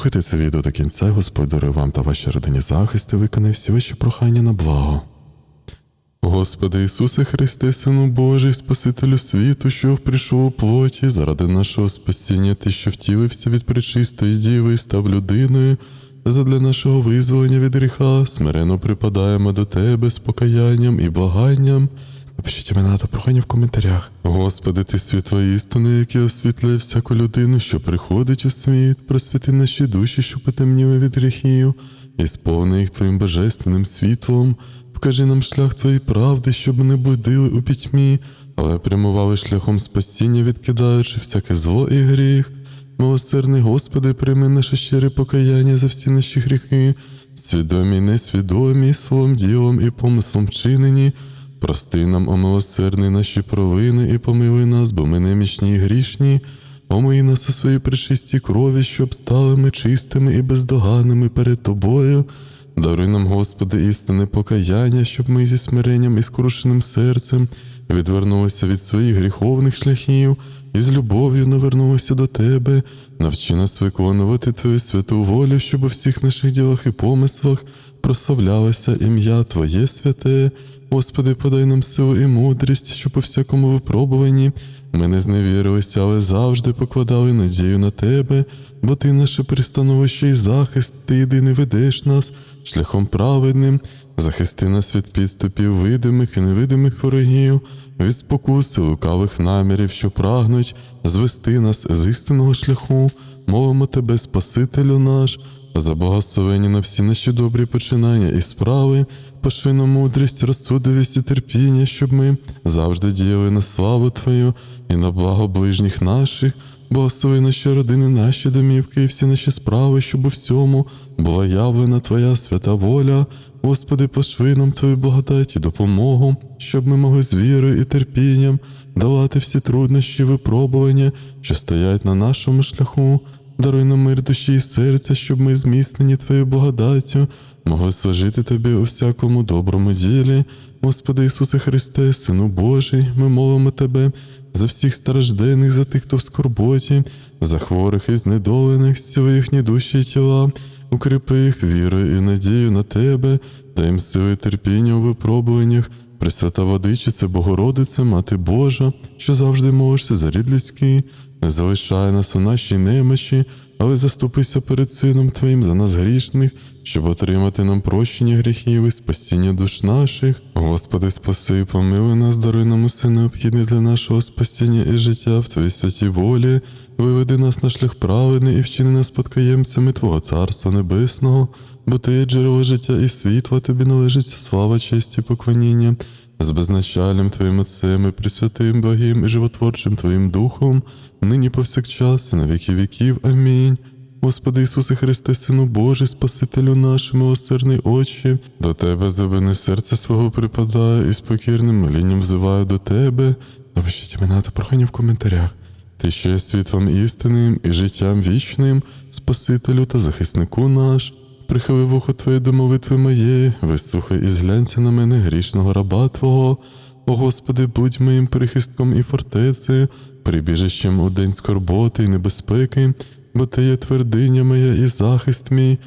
Дослухайте це відео до кінця, Господь дарує вам та вашій родині захист і виконає всі ваші прохання на благо. Господи Ісусе Христе, Сину Божий, Спасителю світу, що прийшов у плоті, заради нашого спасіння, Ти, що втілився від пречистої діви і став людиною, задля нашого визволення від гріха, смиренно припадаємо до Тебе з покаянням і благанням. Напишіть імена та прохання в коментарях. Господи, ти світло істини, яке освітлює всяку людину, що приходить у світ, просвіти наші душі, що потемніли від гріхів, і сповни їх Твоїм божественним світлом. Вкажи нам шлях Твоєї правди, щоб не будили у пітьмі, але прямували шляхом спасіння, відкидаючи всяке зло і гріх. Милосердний Господи, прийми наше щире покаяння за всі наші гріхи, свідомі й несвідомі, словом, ділом і помислом вчинені. Прости нам, о милосердний, наші провини і помилуй нас, бо ми немічні і грішні. Омий нас у своїй пречистій крові, щоб стали ми чистими і бездоганними перед Тобою. Даруй нам, Господи, істинне покаяння, щоб ми зі смиренням і скрушеним серцем відвернулися від своїх гріховних шляхів і з любов'ю навернулися до Тебе. Навчи нас виконувати Твою святу волю, щоб у всіх наших ділах і помислах прославлялося ім'я Твоє святе. Господи, подай нам силу і мудрість, щоб у всякому випробуванні ми не зневірилися, але завжди покладали надію на Тебе, бо Ти наше пристановище і захист, Ти єдиний ведеш нас шляхом праведним, захисти нас від підступів видимих і невидимих ворогів, від спокуси лукавих намірів, що прагнуть звести нас з істинного шляху, мовимо Тебе, Спасителю наш, за благословення на всі наші добрі починання і справи, пошли нам мудрість, розсудливість і терпіння, щоб ми завжди діяли на славу Твою і на благо ближніх наших, благослови наші родини, наші домівки і всі наші справи, щоб у всьому була явлена Твоя свята воля. Господи, пошли нам Твою благодать і допомогу, щоб ми могли з вірою і терпінням долати всі труднощі, випробування, що стоять на нашому шляху. Даруй нам мир душі і серця, щоб ми, зміцнені Твоєю благодаттю, могли служити Тобі у всякому доброму ділі. Господи Ісусе Христе, Сину Божий, ми молимо Тебе за всіх страждених, за тих, хто в скорботі, за хворих і знедолених, зціли їхні душі і тіла, укріпи їх вірою і надію на Тебе, дай їм сили терпіння у випробуваннях, Пресвята Водичиця, Богородиця, Мати Божа, що завжди молишся за рід людський, не залишай нас у нашій немочі, але заступися перед Сином Твоїм за нас грішних, щоб отримати нам прощення гріхів і спасіння душ наших. Господи, спаси, і помилуй нас, даруй нам усе необхідне для нашого спасіння і життя в Твоїй святій волі, виведи нас на шлях праведний і вчини нас спадкоємцями Твого Царства Небесного, бо Ти є джерело життя і світла, тобі належить слава, честь і поклоніння. З безначальним Твоїм Отцем і Пресвятим Богим і животворчим Твоїм Духом, нині повсякчас і на віки віків. Амінь. Господи Ісусе Христе, Сину Божий, Спасителю наш, милосердний Отче, до Тебе забини серце свого припадає і з покірним молінням взиваю до Тебе. Напишіть імена та прохання в коментарях. Ти що є світлом істинним і життям вічним, Спасителю та захиснику наш. Прихили вухо Твоє до молитви моєї, вислухай і зглянься на мене грішного раба Твого. О Господи, будь моїм прихистком і фортецею, прибіжищем у день скорботи і небезпеки, бо Ти є твердиня моя і захист мій.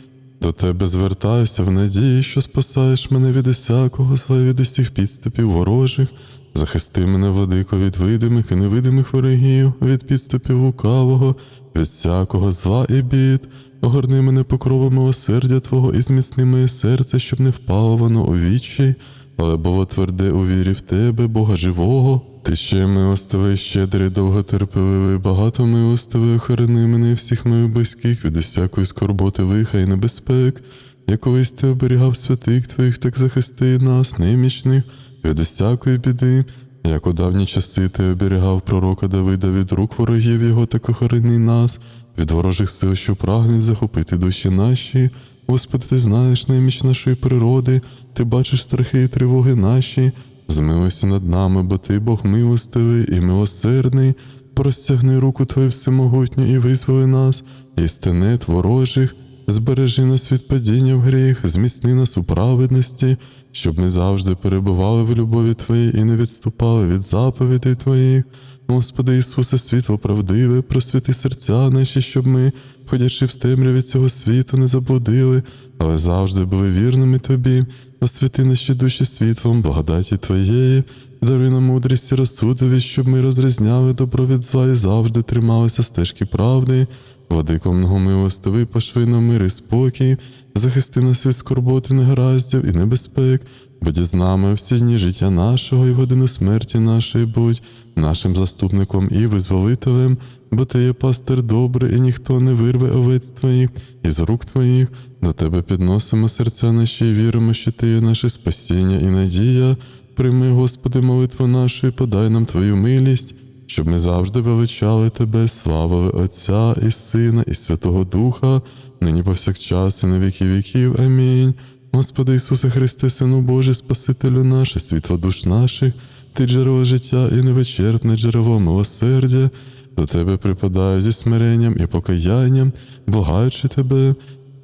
До Тебе звертаюся в надії, що спасаєш мене від усякого зла, від усіх підступів ворожих. Захисти мене, владико, від видимих і невидимих ворогів, від підступів лукавого, від всякого зла і бід. Огорни мене покровом милосердя Твого і зміцни моє серце, щоб не впало воно у вічі, але було тверде у вірі в Тебе, Бога живого. Ти ще милостивий, щедрий, довготерпеливий, багато милостивий, охорони мене всіх моїх близьких від усякої скорботи, лиха і небезпек. Я колись ти оберігав святих Твоїх, так захисти нас, немічних, від усякої біди. Як у давні часи ти оберігав пророка Давида від рук ворогів його, так охорони нас, від ворожих сил, що прагнуть захопити душі наші. Господи, ти знаєш неміч нашої природи, ти бачиш страхи і тривоги наші. Змилуйся над нами, бо ти Бог милостивий і милосердний. Простягни руку Твою всемогутню і визволи нас, і стенет ворожих, збережи нас від падіння в гріх, зміцни нас у праведності, щоб ми завжди перебували в любові Твоїй і не відступали від заповідей Твоїх. Господи Ісусе, світло правдиве, просвіти серця наші, щоб ми, ходячи в темряві цього світу, не заблудили, але завжди були вірними Тобі. Освіти наші душі світлом, благодаті Твоєї, даруй нам мудрість і розсудовість, щоб ми розрізняли добро від зла і завжди трималися стежки правди. Владико многомилостивий, пошви на мир і спокій, захисти нас від скорботи, негараздів і небезпек, будь з нами всі дні життя нашого і годину смерті нашої будь нашим заступником і визволителем, бо ти є пастир добрий, і ніхто не вирве овець твоїх із рук твоїх. До тебе підносимо серця наші і віримо, що ти є наше спасіння і надія. Прийми, Господи, молитву нашу і подай нам Твою милість, щоб ми завжди величали Тебе, славили Отця і Сина, і Святого Духа, нині повсякчас і на віки віків. Амінь. Господи Ісусе Христе, Сину Божий, Спасителю наше, світло душ наших, Ти джерело життя і невичерпне джерело милосердя. До Тебе припадаю зі смиренням і покаянням, благаючи Тебе.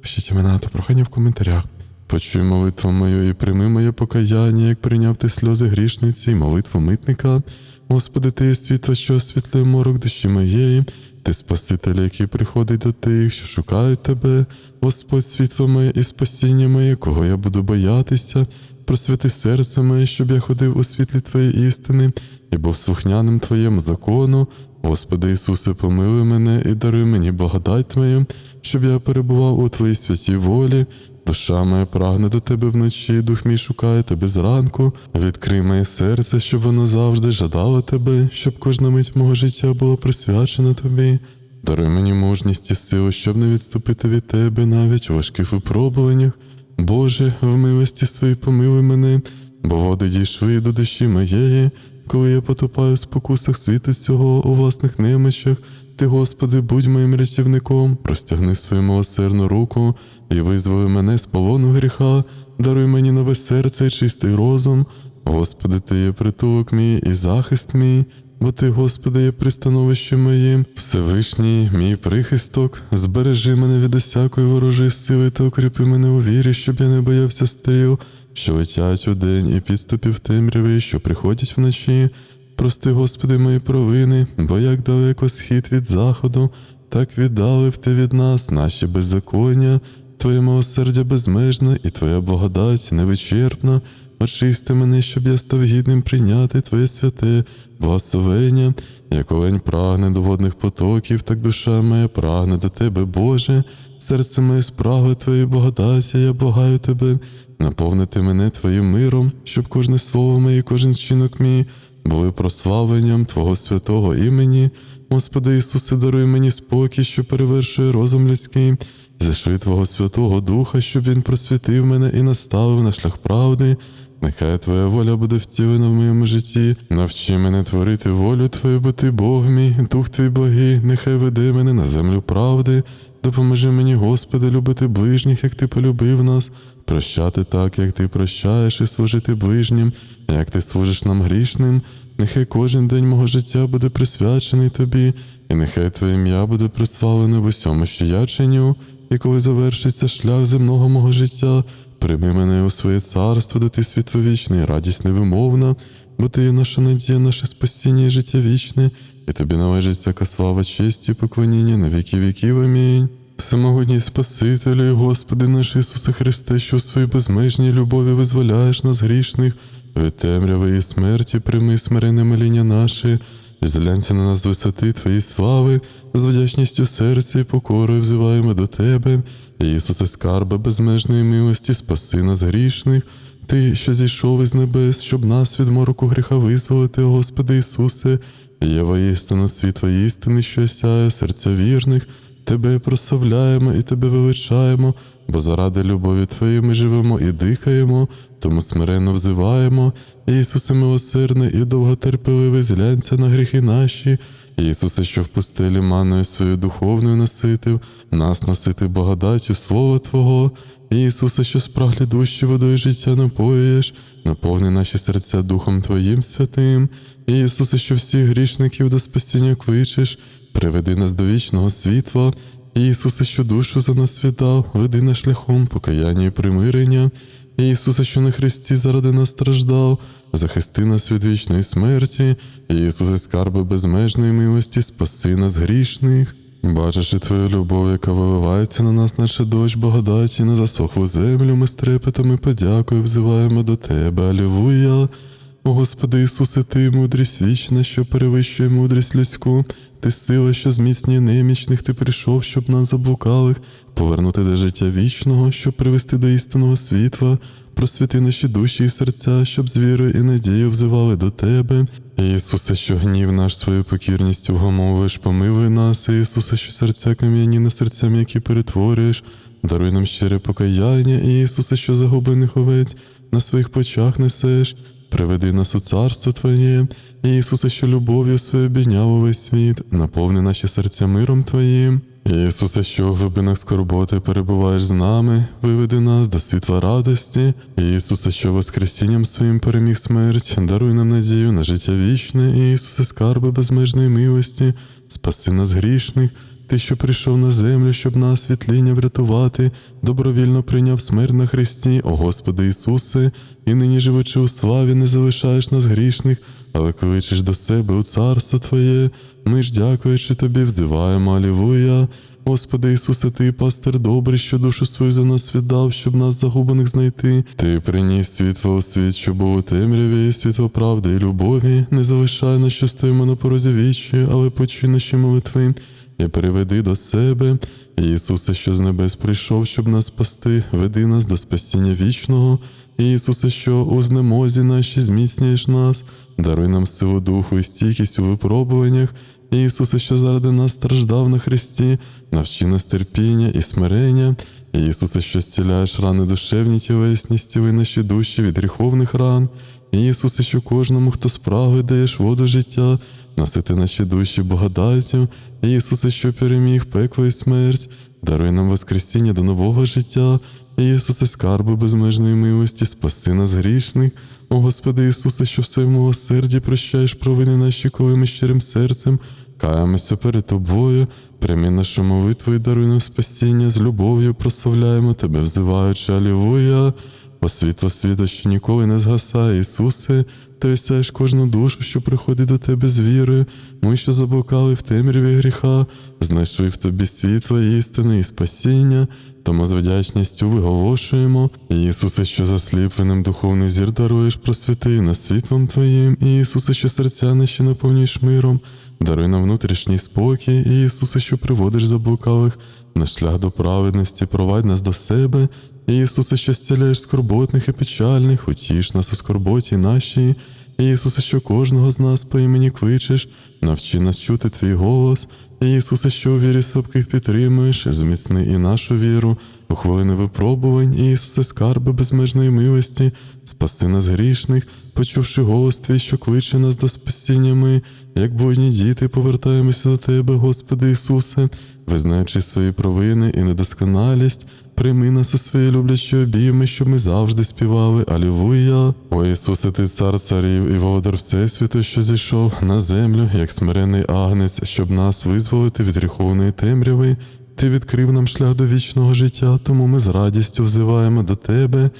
Пишіть імена та прохання в коментарях. Почуй молитву мою і прийми моє покаяння, як прийняв ти сльози грішниці, і молитву митника. Господи, ти є світло, що освітлює морок душі моєї, ти Спаситель, який приходить до тих, що шукають тебе, Господь, світло моє і спасіння моє, кого я буду боятися, просвіти серце моє, щоб я ходив у світлі Твоєї істини і був слухняним Твоєму закону. Господи Ісусе, помилуй мене і даруй мені благодать Твою, щоб я перебував у Твоїй святій волі. Душа моя прагне до тебе вночі, дух мій шукає тебе зранку. Відкрий моє серце, щоб воно завжди жадало тебе, щоб кожна мить мого життя була присвячена тобі. Даруй мені мужність і силу, щоб не відступити від тебе навіть у важких випробуваннях. Боже, в милості своїй помилуй мене, бо води дійшли до душі моєї, коли я потопаю в спокусах світу цього у власних немочах. Ти, Господи, будь моїм рятівником, простягни свою милосердну руку і визволи мене з полону гріха, даруй мені нове серце і чистий розум. Господи, Ти є притулок мій і захист мій, бо Ти, Господи, є пристановище моїм, Всевишній, мій прихисток, збережи мене від усякої ворожої сили та укріпи мене у вірі, щоб я не боявся стріл, що летять у день і підступів темряви, що приходять вночі. Прости, Господи, мої провини, бо як далеко схід від заходу, так віддалив ти від нас наші беззаконня, Твоє милосердя безмежне і Твоя благодать невичерпна. Очисти мене, щоб я став гідним прийняти Твоє святе благословення, як олень прагне до водних потоків, так душа моя прагне до Тебе, Боже, серце моє спрагує Твоєї благодаті, я благаю Тебе, наповнити мене Твоїм миром, щоб кожне слово моє, кожен вчинок мій були прославленням Твого святого імені. Господи Ісусе, даруй мені спокій, що перевершує розум людський. Зашли Твого Святого Духа, щоб Він просвітив мене і наставив на шлях правди. Нехай Твоя воля буде втілена в моєму житті. Навчи мене творити волю Твою, бо Ти Бог мій, Дух Твій благий, нехай веде мене на землю правди. Допоможи мені, Господи, любити ближніх, як Ти полюбив нас, прощати так, як Ти прощаєш, і служити ближнім, як Ти служиш нам грішним. Нехай кожен день мого життя буде присвячений Тобі, і нехай Твоє ім'я буде прославлене в усьому, що я чиню, і коли завершиться шлях земного мого життя, прийми мене у своє царство, де ти світловічний, радість невимовна, бо ти є наша надія, наше спасіння і життя вічне, і тобі належить всяка слава, честь і поклоніння на віки віків. Амінь. Всемогутній Спасителю Господи наш Ісусе Христе, що у своїй безмежній любові визволяєш нас грішних, від темряви і смерті прийми смирене моління наше, і зглянься на нас висоти Твоєї слави, з вдячністю серця і покорою взиваємо до Тебе, Ісусе, скарба безмежної милості, спаси нас грішних. Ти, що зійшов із небес, щоб нас від мороку гріха визволити, Господи Ісусе, є воістину світло істини, що сяє серця вірних. Тебе прославляємо і Тебе величаємо, бо заради любові Твоєї ми живемо і дихаємо, тому смиренно взиваємо. Ісусе милосердний і довготерпеливий, зглянься на гріхи наші. Ісусе, що в пустелі маною свою духовною наситив, нас наситив благодаттю Слова Твого. Ісусе, що спраглі душі водою життя напоюєш, наповни наші серця Духом Твоїм святим. Ісусе, що всіх грішників до спасіння кличеш, приведи нас до вічного світла. Ісусе, що душу за нас віддав, веди нас шляхом покаяння і примирення. Ісусе, що на Христі заради нас страждав, захисти нас від вічної смерті, Ісусе, скарби безмежної милості, спаси нас грішних. Бачачи твою любов, яка виливається на нас, наче дощ благодаті, на засохлу землю, ми з трепетом і подякою взиваємо до Тебе. Алілуя! О Господи Ісусе, Ти мудрість вічна, що перевищує мудрість людську. Ти сила, що зміцнює немічних, ти прийшов, щоб нас заблукалих, повернути до життя вічного, щоб привести до істинного світла, просвіти наші душі і серця, щоб з вірою і надією взивали до Тебе. Ісусе, що гнів наш свою покірністю вгамовуєш, помилуй нас, Ісусе, що серця кам'яні на серцям, які перетворюєш, даруй нам щире покаяння, Ісусе, що загублених овець на своїх плечах несеш. Приведи нас у царство Твоє, Ісусе, що любов'ю своєю обійняв увесь світ, наповни наші серця миром Твоїм. Ісусе, що у глибинах скорботи перебуваєш з нами, виведи нас до світла радості. Ісусе, що Воскресінням своїм переміг смерть, даруй нам надію на життя вічне, Ісусе, скарби безмежної милості, спаси нас грішних. Ти, що прийшов на землю, щоб нас світління врятувати, добровільно прийняв смерть на Христі, о Господи Ісусе, і нині живучи у славі, не залишаєш нас грішних, але кличеш до себе у царство Твоє. Ми ж, дякуючи Тобі, взиваємо Алілуя. Господи Ісусе, Ти, пастир добрий, що душу свою за нас віддав, щоб нас загублених знайти. Ти приніс світло у світ, що був у темряві, світло правди і любові. Не залишай нас, що стоїмо на порозі вічі, але почуй наші молитви і приведи до себе. Ісусе, що з небес прийшов, щоб нас спасти, веди нас до спасіння вічного. Ісусе, що у знемозі наші зміцнюєш нас, даруй нам силу духу і стійкість у випробуваннях. Ісусе, що заради нас страждав на Христі, навчи нас терпіння і смирення. Ісусе, що зціляєш рани душевні тілесні, стіли наші душі від гріховних ран. Ісусе, що кожному, хто справи даєш воду життя, насити наші душі благодаттю. Ісусе, що переміг пекло і смерть, даруй нам Воскресіння до нового життя. Ісусе, скарби безмежної милості, спаси нас грішних. О Господи Ісусе, що в своєму милосерді прощаєш провини наші, коли ми щирим серцем каємося перед Тобою, прийми нашу молитву і даруй нам спасіння з любов'ю, прославляємо Тебе, взиваючи Алілуя. О світло світу, що ніколи не згасає, Ісусе, ти осяєш кожну душу, що приходить до тебе з вірою. Ми, що заблукали в темряві гріха, знайшли в тобі світло, істини і спасіння. Тому з вдячністю виголошуємо, Ісусе, що засліпленим духовний зір даруєш, просвіти нас світлом Твоїм, Ісусе, що серця наші наповнюєш миром, даруй нам внутрішній спокій, Ісусе, що приводиш заблукалих на шлях до праведності, провадь нас до себе. Ісусе, що зціляєш скорботних і печальних, утіш нас у скорботі нашій. Ісусе, що кожного з нас по імені кличеш, навчи нас чути твій голос. Ісусе, що у вірі слабких підтримуєш, зміцни і нашу віру, у хвилини випробувань, Ісусе, скарби безмежної милості, спаси нас грішних, почувши голос Твій, що кличе нас до спасіння ми, як буйні діти, повертаємося до Тебе, Господи Ісусе, визнаючи свої провини і недосконалість. Прийми нас у свої люблячі обійми, щоб ми завжди співали Алілуя. О Ісусе, Ти цар царів і володар Всесвіту, що зійшов на землю, як смирений агнець, щоб нас визволити від гріховної темряви. Ти відкрив нам шлях до вічного життя, тому ми з радістю взиваємо до Тебе.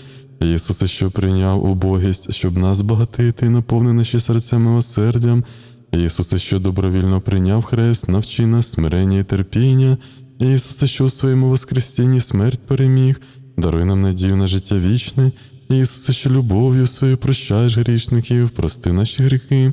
Ісусе, що прийняв убогість, щоб нас збагатити і наповни наші серця милосердям. Ісусе, що добровільно прийняв хрест, навчи нас смирення і терпіння. Ісусе, що у своєму Воскресінні смерть переміг, даруй нам надію на життя вічне. Ісусе, що любов'ю свою прощаєш грішників, прости наші гріхи.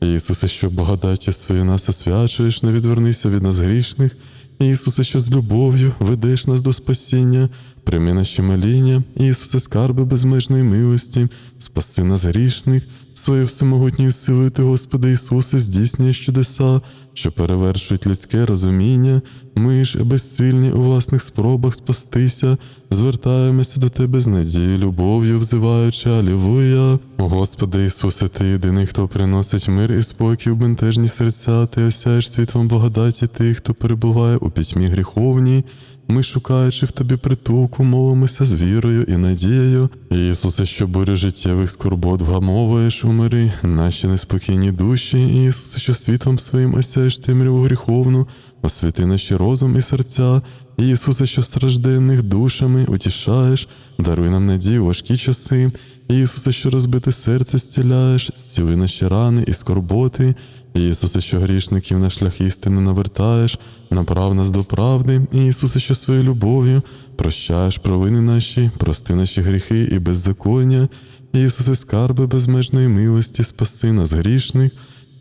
Ісусе, що благодаттю свою нас освячуєш, не відвернися від нас грішних. Ісусе, що з любов'ю ведеш нас до спасіння, прийми наші моління, Ісусе, скарби безмежної милості, спаси нас грішних, своєю всемогутньою силою Ти, Господи Ісусе, здійснюєш чудеса, що перевершують людське розуміння. Ми ж, безсильні у власних спробах спастися, звертаємося до Тебе з надією, любов'ю, взиваючи Алілуя. Господи Ісусе, Ти єдиний, хто приносить мир і спокій у бентежні серця, Ти осяєш світлом благодаті тих, хто перебуває у пітьмі гріховній. Ми, шукаючи в тобі притулку, молимося з вірою і надією. Ісусе, що бурю життєвих скорбот вгамовуєш у мирі, наші неспокійні душі, Ісусе, що світом своїм осяєш темряву гріховну, освіти наші розум і серця. Ісусе, що стражденних душами утішаєш, даруй нам надію важкі часи. Ісусе, що розбите серце зціляєш, зціли наші рани і скорботи. Ісусе, що грішників на шлях істини навертаєш, направ нас до правди, Ісусе, що своєю любов'ю прощаєш провини наші, прости наші гріхи і беззаконня. Ісусе, скарби безмежної милості, спаси нас грішних.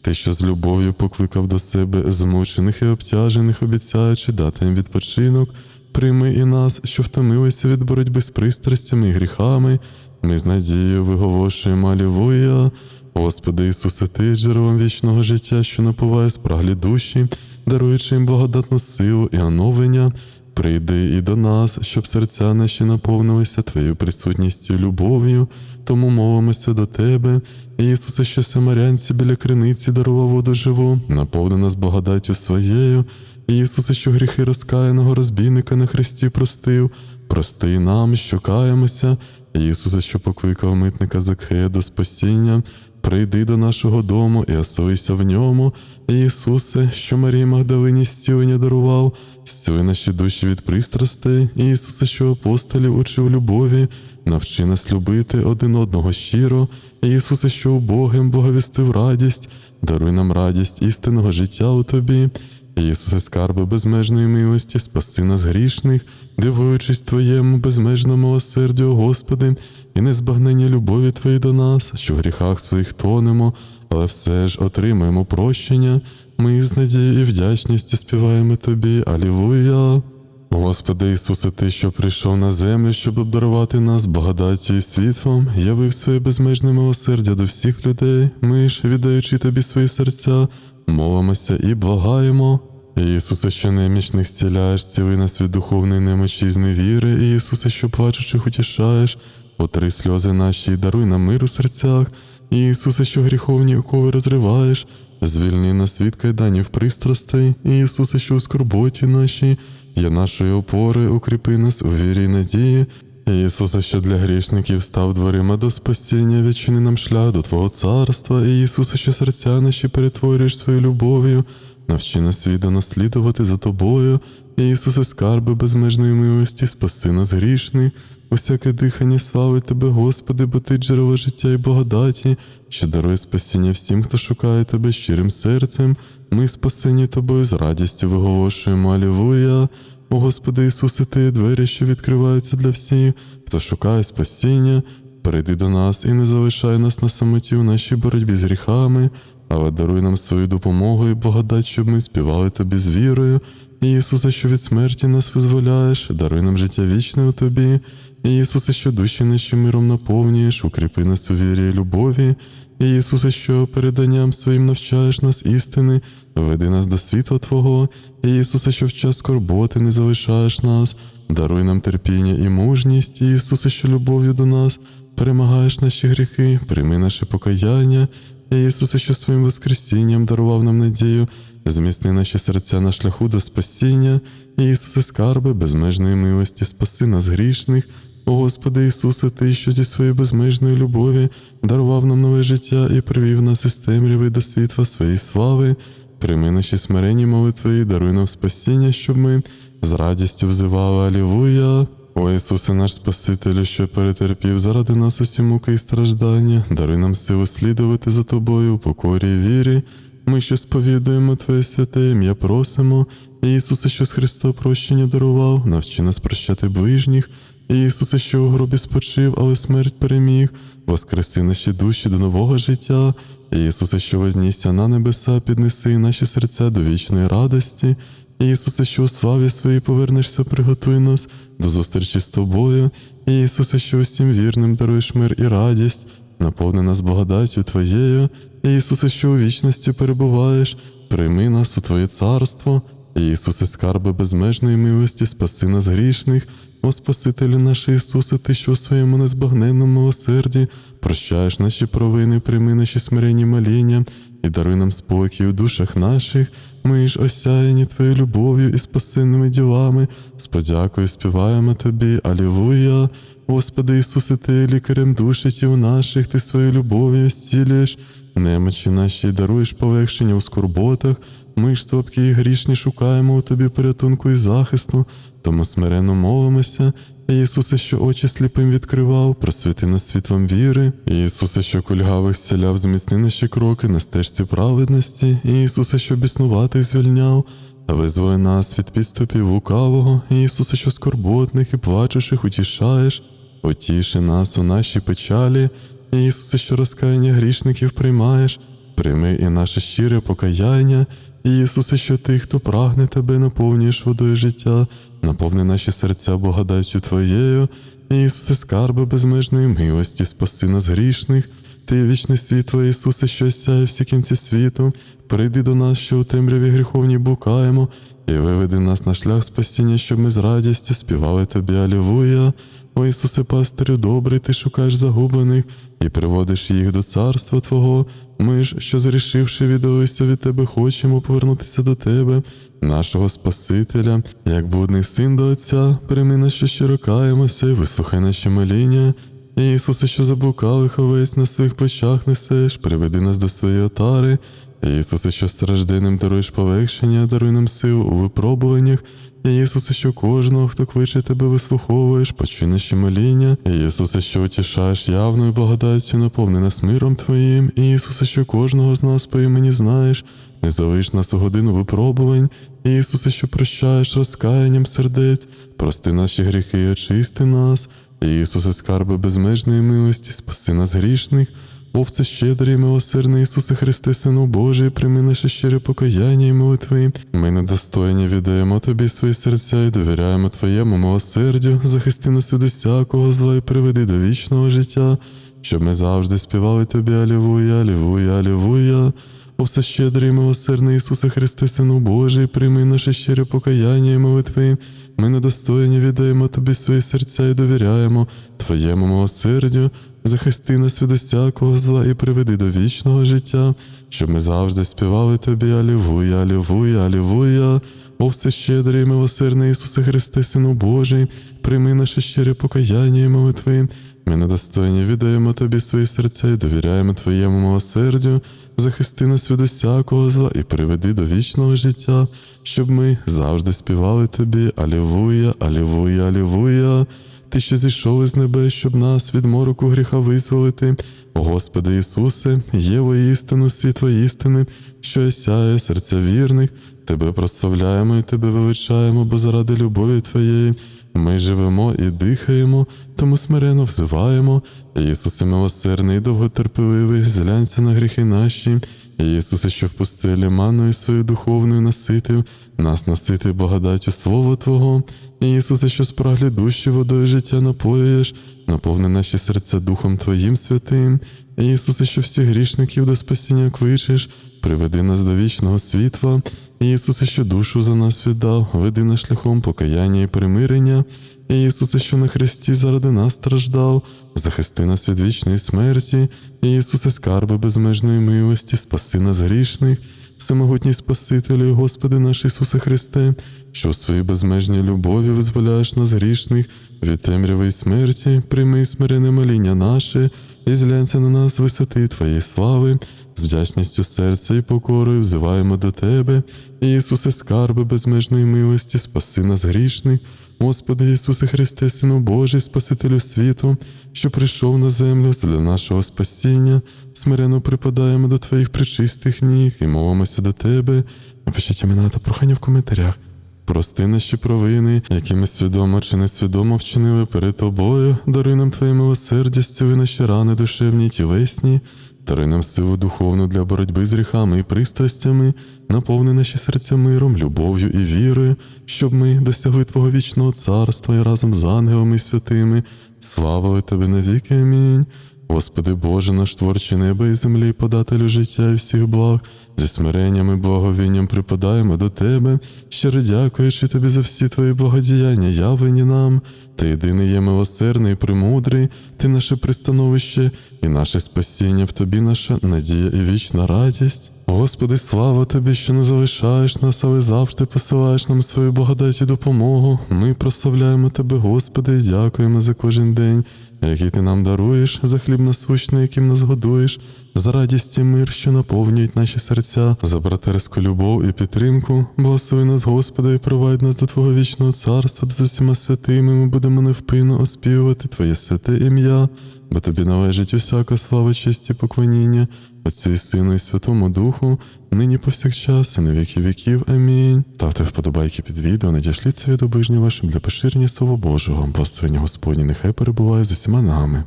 Ти, що з любов'ю покликав до себе змучених і обтяжених, обіцяючи дати їм відпочинок, прийми і нас, що втомилися від боротьби з пристрастями і гріхами. Ми з надією виголошуємо Алілуя. Господи Ісусе, Ти джерелом вічного життя, що напуває спраглі душі, даруючи їм благодатну силу і оновлення. Прийди і до нас, щоб серця наші наповнилися Твоєю присутністю і любов'ю, тому мовимося до Тебе. Ісусе, що самарянці біля криниці дарував воду живу, наповни нас благодаттю своєю. Ісусе, що гріхи розкаяного розбійника на хресті простив, прости нам, що каємося. Ісусе, що покликав митника Закхея до спасіння, прийди до нашого дому і оселися в ньому. Ісусе, що Марії Магдалині зцілення дарував, зціли наші душі від пристрастей, Ісусе, що апостолів учив любові, навчи нас любити один одного щиро, Ісусе, що убогим боговістив радість, даруй нам радість істинного життя у Тобі. Ісусе, скарби безмежної милості, спаси нас грішних, дивуючись Твоєму безмежному милосердю, Господи, і незбагнення любові Твої до нас, що в гріхах своїх тонемо, але все ж отримаємо прощення. Ми з надією і вдячністю співаємо Тобі. Алілуя! Господи Ісусе, Ти, що прийшов на землю, щоб обдарувати нас благодаттю і світлом, явив своє безмежне милосердя до всіх людей, ми ж, віддаючи Тобі свої серця, молимося і благаємо. Ісусе, що немічних зціляєш, зціли нас від духовної немочі і зневіри, Ісусе, що плачучих утішаєш, отри сльози наші і даруй нам мир у серцях, Ісусе, що гріховні окови розриваєш, звільни нас від кайданів пристрастей, Ісусе, що у скорботі нашій, є нашої опори, укріпи нас у вірі й надії. Ісусе, що для грішників став дверима до спасіння, відчини нам шлях до Твого царства, і Ісусе, що серця наші перетворюєш своєю любов'ю, навчи нас відо наслідувати за Тобою, і Ісусе, скарби безмежної милості, спаси нас грішних, усяке дихання слави Тебе, Господи, бо Ти джерело життя і благодаті, що дарує спасіння всім, хто шукає Тебе щирим серцем. Ми спасені Тобою з радістю виголошуємо Алілуя. О Господи Ісусе, Ти двері, що відкриваються для всіх, хто шукає спасіння, перейди до нас і не залишай нас на самоті у нашій боротьбі з гріхами, але даруй нам свою допомогу і благодать, щоб ми співали Тобі з вірою. І Ісусе, що від смерті нас визволяєш, даруй нам життя вічне у Тобі. І Ісусе, що душі наші миром наповнюєш, укріпи нас у вірі і любові. І Ісусе, що переданням своїм навчаєш нас істини, веди нас до світла Твого, Ісусе, що в час скорботи не залишаєш нас, даруй нам терпіння і мужність, Ісусе, що любов'ю до нас. Перемагаєш наші гріхи, прийми наше покаяння, Ісусе, що своїм Воскресінням дарував нам надію, зміцни наші серця на шляху до спасіння, Ісусе, скарби безмежної милості, спаси нас грішних. О Господи Ісусе, Ти, що зі своєї безмежної любові дарував нам нове життя і привів нас із темряви до світла своєї слави, прийми наші смиренні молитви і даруй нам спасіння, щоб ми з радістю взивали Алілуя. О Ісусе, наш Спасителю, що перетерпів заради нас усі муки і страждання, даруй нам силу слідувати за Тобою у покорі і вірі. Ми, що сповідуємо Твоє святе ім'я, просимо, Ісусе, що з Христа прощення дарував, навчи нас прощати ближніх. Ісусе, що у гробі спочив, але смерть переміг, воскреси наші душі до нового життя. Ісусе, що вознісся на небеса, піднеси наші серця до вічної радості. Ісусе, що у славі своїй повернешся, приготуй нас до зустрічі з тобою. Ісусе, що усім вірним даруєш мир і радість, наповни нас благодаттю Твоєю. Ісусе, що у вічності перебуваєш, прийми нас у Твоє царство. Ісусе, скарби безмежної милості, спаси нас грішних. О Спасителю наш Ісусе, Ти, що у своєму незбагненному милосерді прощаєш наші провини, прийми наші смиренні моління і даруй нам спокій у душах наших. Ми ж осяяні Твоєю любов'ю і спасенними ділами. З подякою співаємо Тобі. Алілуя! Господи Ісусе, Ти лікарем душі тіл наших, Ти своєю любов'ю зцілюєш, немочі наші даруєш полегшення у скорботах. Ми ж слабкі і грішні шукаємо у Тобі порятунку і захисту, тому смиренно молимося. Ісусе, що очі сліпим відкривав, просвіти нас світлом віри. Ісусе, що кульгавих зціляв, зміцни наші кроки на стежці праведності. Ісусе, що біснуватих звільняв. та Визволи нас від підступів лукавого, Ісусе, що скорботних і плачучих утішаєш, утіши нас у нашій печалі, Ісусе, що розкаяння грішників приймаєш, прийми і наше щире покаяння, Ісусе, що ти, хто прагне тебе, наповнюєш водою життя, наповни наші серця благодаттю Твоєю, Ісусе, скарби безмежної милості, спаси нас грішних, ти вічне світло, Ісусе, що сяє всі кінці світу, прийди до нас, що у темряві гріховній блукаємо, і виведи нас на шлях спасіння, щоб ми з радістю співали тобі. Алілуя. О Ісусе, пастирю добрий, ти шукаєш загублених і приводиш їх до царства Твого. Ми ж, що зрішивши, віддалися від Тебе, хочемо повернутися до Тебе, нашого Спасителя, як блудний син до Отця, прийми нас, що щиро каємося, і вислухай наші моління. Ісусе, що заблукалих овець на своїх плечах несеш, приведи нас до своєї отари. Ісусе, що стражденним даруєш полегшення, даруй нам силу у випробуваннях. Ісусе, що кожного, хто кличе тебе, вислуховуєш, почуй наші моління. Ісусе, що утішаєш явною благодаттю, наповни нас миром Твоїм. Ісусе, що кожного з нас по імені знаєш, не залиш нас у годину випробувань. Ісусе, що прощаєш розкаянням сердець, прости наші гріхи і очисти нас. Ісусе, скарби безмежної милості, спаси нас грішних. О, все щедрий милосердний Ісусе Христе, Сину Божий, прийми наше щире покаяння і молитви. Ми недостойні віддаємо Тобі свої серця і довіряємо Твоєму милосердю, захисти нас від усякого зла і приведи до вічного життя, щоб ми завжди співали Тобі Алілуя, Алілуя, Алілуя. О, все щедрий милосердний Ісусе Христе, Сину Божий, прийми наше щире покаяння і молитви. Ми недостойні віддаємо Тобі свої серця і довіряємо Твоєму милосердю, захисти нас від усякого зла і приведи до вічного життя, щоб ми завжди співали Тобі Алілуя, Алілуя, Алілуя. О, все щедрий милосердний Ісусе Христе, Сину Божий, прийми наше щире покаяння і молитви. Ми недостойні віддаємо Тобі свої серця і довіряємо Твоєму милосердю, захисти нас від усякого зла і приведи до вічного життя, щоб ми завжди співали Тобі Алілуя, Алілуя, Алілуя. Ти що зійшов із небес, щоб нас від мороку гріха визволити. Господи Ісусе, є воістину світло істини, що осяє серця вірних. Тебе прославляємо і Тебе величаємо, бо заради любові Твоєї ми живемо і дихаємо, тому смирено взиваємо. Ісусе милосердний, довготерпеливий, зглянься на гріхи наші. Ісусе, що в пустелі маною свою духовною наситив, нас наситив благодаттю Слова Твого. Ісусе, що спраглі душі водою життя напоюєш, наповни наші серця Духом Твоїм святим. Ісусе, що всіх грішників до спасіння кличеш, приведи нас до вічного світла. Ісусе, що душу за нас віддав, веди нас шляхом покаяння і примирення. Ісусе, що на хресті заради нас страждав, захисти нас від вічної смерті, Ісусе, скарби безмежної милості, спаси нас грішних, всемогутній Спасителю, і Господи наш Ісусе Христе, що в своїй безмежній любові визволяєш нас грішних від темряви й смерті, прийми смирене моління наше, і зглянься на нас висоти Твоєї слави, з вдячністю серця і покорою взиваємо до Тебе, Ісусе, скарби безмежної милості, спаси нас грішних. Господи Ісусе Христе, Сину Божий, Спасителю світу, що прийшов на землю для нашого спасіння, смирено припадаємо до Твоїх причистих ніг і молимося до Тебе. Напишіть імена та прохання в коментарях. Прости наші провини, які ми свідомо чи несвідомо вчинили перед Тобою, даруй нам Твоє милосердя, стіли наші рани душевні тілесні, даруй нам силу духовну для боротьби з гріхами і пристрастями, наповни наші серця миром, любов'ю і вірою, щоб ми досягли Твого вічного царства і разом з ангелами і святими, славили Тебе навіки. Амінь. Господи Боже, наш творчий неба і землі, подателю життя і всіх благ, зі смиренням і благовінням припадаємо до Тебе, щиро дякуючи Тобі за всі Твої благодіяння, явлені нам. Ти єдиний є милосердний і премудрий, Ти наше пристановище і наше спасіння в Тобі наша надія і вічна радість. Господи, слава Тобі, що не залишаєш нас, але завжди посилаєш нам свою благодать і допомогу. Ми прославляємо Тебе, Господи, і дякуємо за кожен день, який ти нам даруєш, за хліб насущний, яким нас годуєш, за радість і мир, що наповнюють наші серця, за братерську любов і підтримку, благослови нас, Господи, і провадь нас до Твого вічного царства, де з усіма святими ми будемо невпинно оспівувати Твоє святе ім'я, бо Тобі належить усяка слава, честь і поклоніння, Отцю і Сину і Святому Духу, нині повсякчас і на віки віків. Амінь. Ставте вподобайки під відео, надішліться від обижня вашим для поширення Слова Божого. Благословення Господні нехай перебуває з усіма нами.